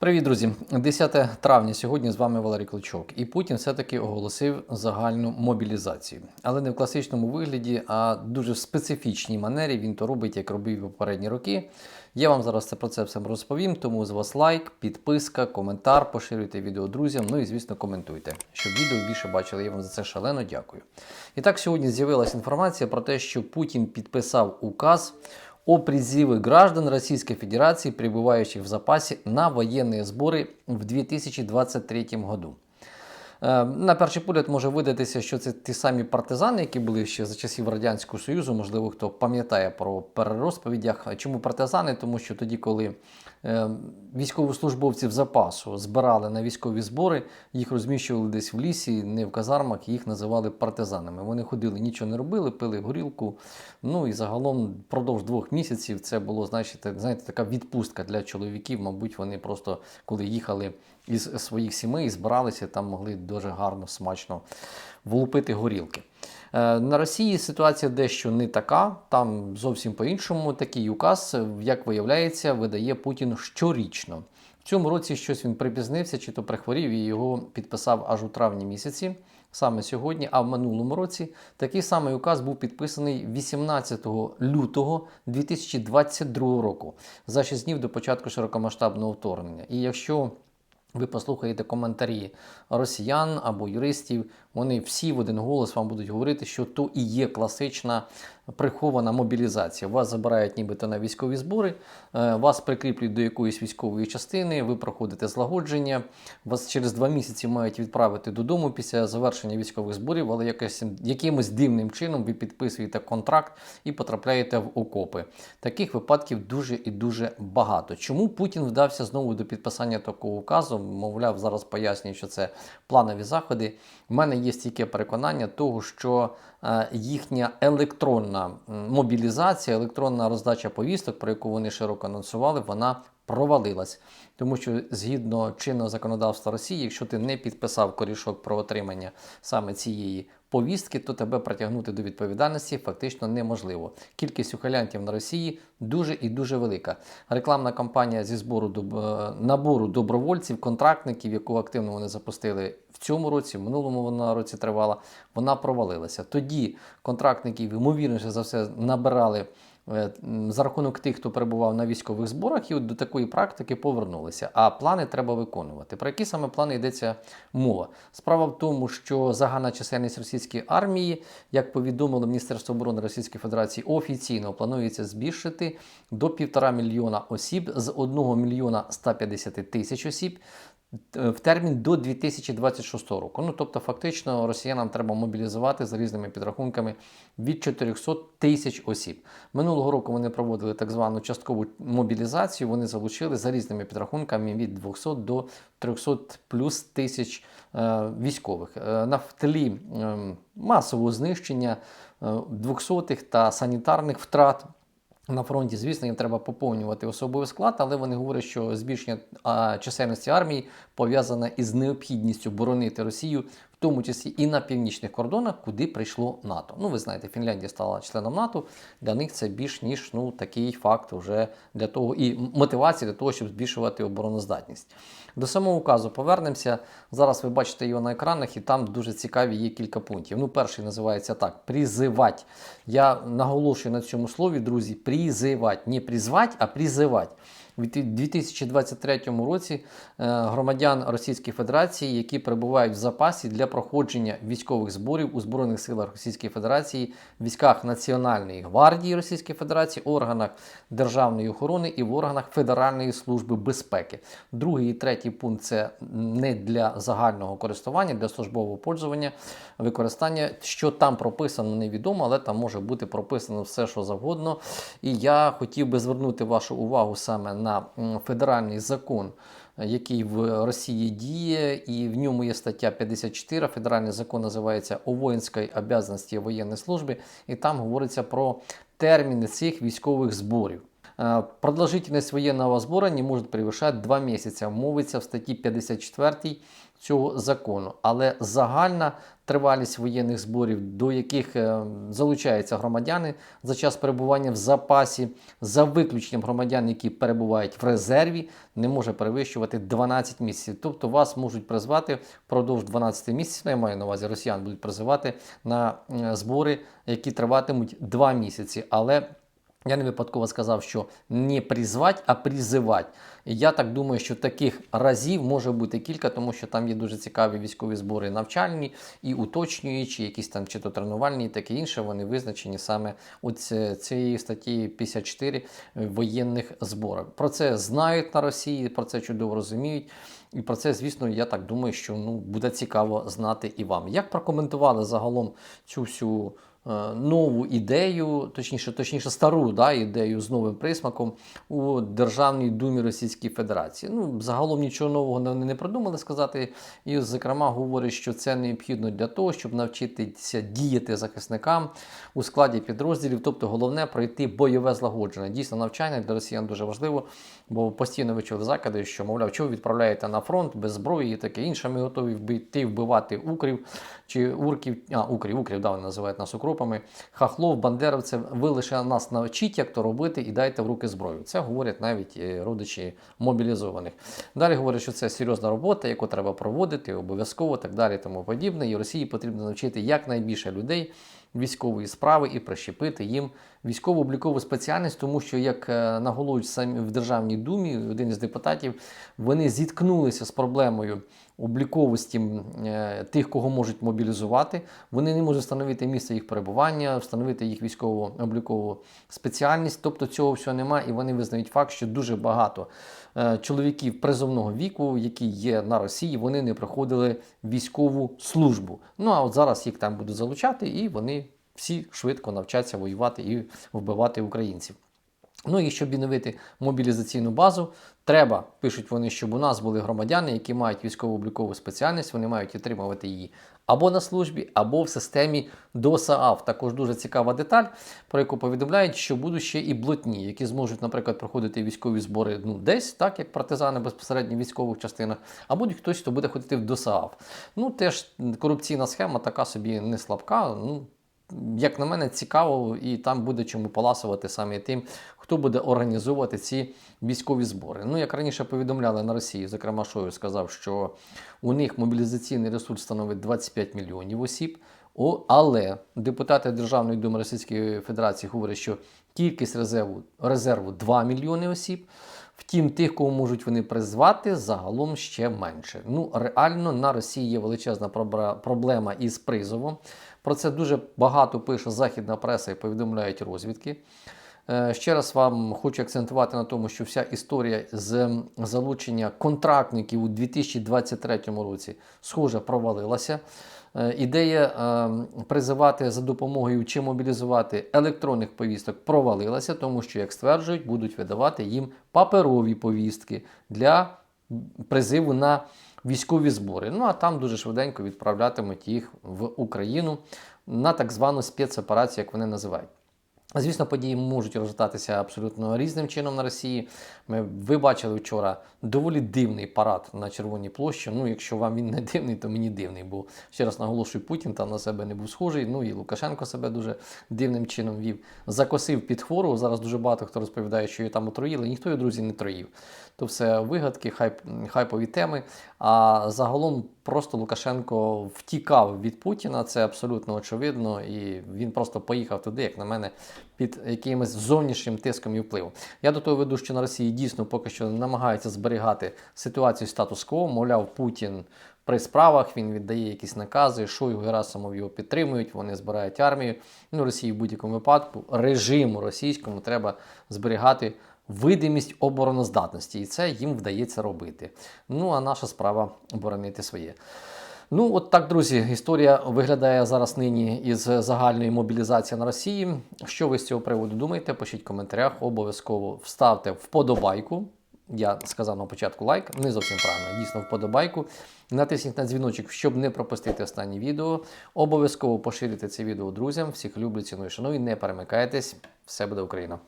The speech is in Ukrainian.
Привіт, друзі! 10 травня сьогодні з вами Валерій Клочок. І Путін все-таки оголосив загальну мобілізацію. Але не в класичному вигляді, а дуже в специфічній манері. Він то робить, як робив попередні роки. Я вам зараз це про це все розповім. Тому з вас лайк, підписка, коментар, поширюйте відео друзям. Ну і звісно, коментуйте, щоб відео більше бачили. Я вам за це шалено дякую. І так сьогодні з'явилася інформація про те, що Путін підписав указ о призыве граждан Российской Федерации, пребывающих в запасе, на военные сборы в 2023 году. Е, На перший погляд може видатися, що це ті самі партизани, які були ще за часів Радянського Союзу. Можливо, хто пам'ятає про перерозповідях. Чому партизани? Тому що тоді, коли е, військовослужбовців запасу збирали на військові збори, їх розміщували десь в лісі, не в казармах, їх називали партизанами. Вони ходили, нічого не робили, пили горілку. Ну і загалом впродовж двох місяців це було, знаєте, знаєте, така відпустка для чоловіків. Мабуть, вони просто коли їхали із своїх сімей, збиралися, там могли дуже гарно, смачно влупити горілки. Е, На Росії ситуація дещо не така, там зовсім по-іншому. Такий указ, як виявляється, видає Путін щорічно. В цьому році щось він припізнився, чи то прихворів і його підписав аж у травні місяці, саме сьогодні. А в минулому році такий самий указ був підписаний 18 лютого 2022 року, за 6 днів до початку широкомасштабного вторгнення. І якщо ви послухаєте коментарі росіян або юристів, вони всі в один голос вам будуть говорити, що то і є класична прихована мобілізація. Вас забирають нібито на військові збори, е, вас прикріплюють до якоїсь військової частини, ви проходите злагодження, вас через два місяці мають відправити додому після завершення військових зборів, але якось, якимось дивним чином ви підписуєте контракт і потрапляєте в окопи. Таких випадків дуже і дуже багато. Чому Путін вдався знову до підписання такого указу? Мовляв, зараз пояснюю, що це планові заходи. У мене є стійке переконання того, що їхня електронна мобілізація, електронна роздача повісток, про яку вони широко анонсували, вона провалилась. Тому що згідно чинного законодавства Росії, якщо ти не підписав корішок про отримання саме цієї повістки, то тебе притягнути до відповідальності фактично неможливо. Кількість ухилянтів на Росії дуже і дуже велика. Рекламна кампанія зі збору е, набору добровольців, контрактників, яку активно вони запустили в цьому році, в минулому вона році тривала, вона провалилася. Тоді контрактників, ймовірніше за все, набирали. Е, За рахунок тих, хто перебував на військових зборах, і от до такої практики повернулися. А плани треба виконувати. Про які саме плани йдеться мова? Справа в тому, що загальна чисельність російської армії, як повідомило Міністерство оборони Російської Федерації, офіційно планується збільшити до півтора мільйона осіб з 1 мільйона 150 тисяч осіб. Е, В термін до 2026 року. Ну тобто, фактично, росіянам треба мобілізувати за різними підрахунками від 400 тисяч осіб. Минулого року вони проводили так звану часткову мобілізацію. Вони залучили за різними підрахунками від 200 до 300 плюс тисяч е, військових. Е, на тлі е, масового знищення е, 200-х та санітарних втрат. На фронті, звісно, їм треба поповнювати особовий склад, але вони говорять, що збільшення чисельності армії пов'язане із необхідністю боронити Росію, тому числі і на північних кордонах, куди прийшло НАТО. Ну, ви знаєте, Фінляндія стала членом НАТО. Для них це більш ніж ну такий факт вже для того і мотивація для того, щоб збільшувати обороноздатність. До самого указу повернемося. Зараз ви бачите його на екранах, і там дуже цікаві є кілька пунктів. Ну, перший називається так: призивать. Я наголошую на цьому слові, друзі, призивать. Не призвать, а призивать. У 2023 році е, громадян Російської Федерації, які перебувають в запасі для проходження військових зборів у Збройних силах Російської Федерації, військах Національної гвардії Російської Федерації, органах державної охорони і в органах Федеральної служби безпеки. Другий і третій пункт це не для загального користування, для службового пользування, використання. Що там прописано, невідомо, але там може бути прописано все, що завгодно. І я хотів би звернути вашу увагу саме на м, федеральний закон. Який в Росії діє, і в ньому є стаття 54. Федеральний закон називається «О воїнській обязанності воєнної служби, і там говориться про терміни цих військових зборів. Э, Продолжительность военного сбора не может превышать 2 місяці. Мовиться в статті 54 цього закону. Але загальна тривалість воєнних зборів, до яких е, залучаються громадяни за час перебування в запасі, за виключенням громадян, які перебувають в резерві, не може перевищувати 12 місяців. Тобто вас можуть призвати впродовж 12 місяців. ну, Я маю на увазі, росіян будуть призивати на е, збори, які триватимуть 2 місяці. Але я не випадково сказав, що не призвати, а призивати. Я так думаю, що таких разів може бути кілька, тому що там є дуже цікаві військові збори навчальні і уточнюючі, якісь там чи то тренувальні, і таке інше. Вони визначені саме от ці- цією статті 54 воєнних зборів. Про це знають на Росії, про це чудово розуміють. І про це, звісно, я так думаю, що ну, буде цікаво знати і вам. Як прокоментували загалом цю всю нову ідею, точніше, точніше, стару да, ідею з новим присмаком у Державній думі Російської Федерації. Ну, загалом нічого нового вони не придумали сказати. І, зокрема, говорять, що це необхідно для того, щоб навчитися діяти захисникам у складі підрозділів. Тобто, головне пройти бойове злагодження. Дійсно, навчання для росіян дуже важливо, бо постійно ви чули закиди, що, мовляв, чого відправляєте на фронт без зброї і таке інше. Ми готові вбити, вбивати укрів чи урків, а укрів, укрів, да, вони називають нас укропами. Хахлов, бандеровців, ви лише нас навчіть, як то робити, і дайте в руки зброю. Це говорять навіть е, родичі мобілізованих. Далі говорять, що це серйозна робота, яку треба проводити, обов'язково так далі, тому подібне. І Росії потрібно навчити якнайбільше людей військової справи і прищепити їм військово облікову спеціальність, тому що, як е, наголошують самі в Державній думі, один із депутатів, вони зіткнулися з проблемою обліковості е, тих, кого можуть мобілізувати. Вони не можуть встановити місце їх перебування, встановити їх військово облікову спеціальність. Тобто цього всього немає, і вони визнають факт, що дуже багато е, чоловіків призовного віку, які є на Росії, вони не проходили військову службу. Ну а от зараз їх там будуть залучати, і вони всі швидко навчаться воювати і вбивати українців. Ну і щоб відновити мобілізаційну базу, треба, пишуть вони, щоб у нас були громадяни, які мають військово-облікову спеціальність, вони мають отримувати її або на службі, або в системі ДОСААФ. Також дуже цікава деталь, про яку повідомляють, що будуть ще і блотні, які зможуть, наприклад, проходити військові збори ну, десь, так як партизани безпосередньо в військових частинах, а буде хтось, хто буде ходити в ДОСААФ. Ну, теж корупційна схема така собі не слабка. Ну, як на мене, цікаво, і там буде чому поласувати саме тим, хто буде організовувати ці військові збори. Ну, як раніше повідомляли на Росії, зокрема, Шойгу сказав, що у них мобілізаційний ресурс становить 25 мільйонів осіб. О, але депутати Державної думи Російської Федерації говорять, що кількість резерву, резерву 2 мільйони осіб. Втім, тих, кого можуть вони призвати, загалом ще менше. Ну, реально на Росії є величезна проблема із призовом. Про це дуже багато пише західна преса і повідомляють розвідки. Е, Ще раз вам хочу акцентувати на тому, що вся історія з залучення контрактників у 2023 році схоже провалилася. Е, Ідея е, призивати за допомогою чи мобілізувати електронних повісток провалилася, тому що, як стверджують, будуть видавати їм паперові повістки для призиву на військові збори. Ну а там дуже швиденько відправлятимуть їх в Україну на так звану спецоперацію, як вони називають. Звісно, події можуть розгортатися абсолютно різним чином на Росії. Ми, ви бачили вчора доволі дивний парад на Червоній площі. Ну, якщо вам він не дивний, то мені дивний, бо ще раз наголошую, Путін там на себе не був схожий. Ну і Лукашенко себе дуже дивним чином вів. Закосив під хвору. Зараз дуже багато хто розповідає, що її там отруїли. Ніхто її, друзі, не троїв. То все вигадки, хайп, хайпові теми. А загалом просто Лукашенко втікав від Путіна, це абсолютно очевидно, і він просто поїхав туди, як на мене, під якимось зовнішнім тиском і впливом. Я до того веду, що на Росії дійсно поки що намагаються зберігати ситуацію статус-кво, мовляв, Путін. При справах він віддає якісь накази, Шойгу і Герасимов його підтримують, вони збирають армію. Ну, Росії в будь-якому випадку режиму російському треба зберігати видимість обороноздатності, і це їм вдається робити. Ну а наша справа боронити своє. Ну, от так, друзі, історія виглядає зараз нині із загальної мобілізації на Росії. Що ви з цього приводу думаєте? Пишіть в коментарях, обов'язково вставте вподобайку. Я сказав на початку лайк, не зовсім правильно, дійсно вподобайку. Натисніть на дзвіночок, щоб не пропустити останнє відео. Обов'язково поширюйте це відео друзям. Всіх люблю, ціную, шаную. Не перемикайтесь. Все буде Україна!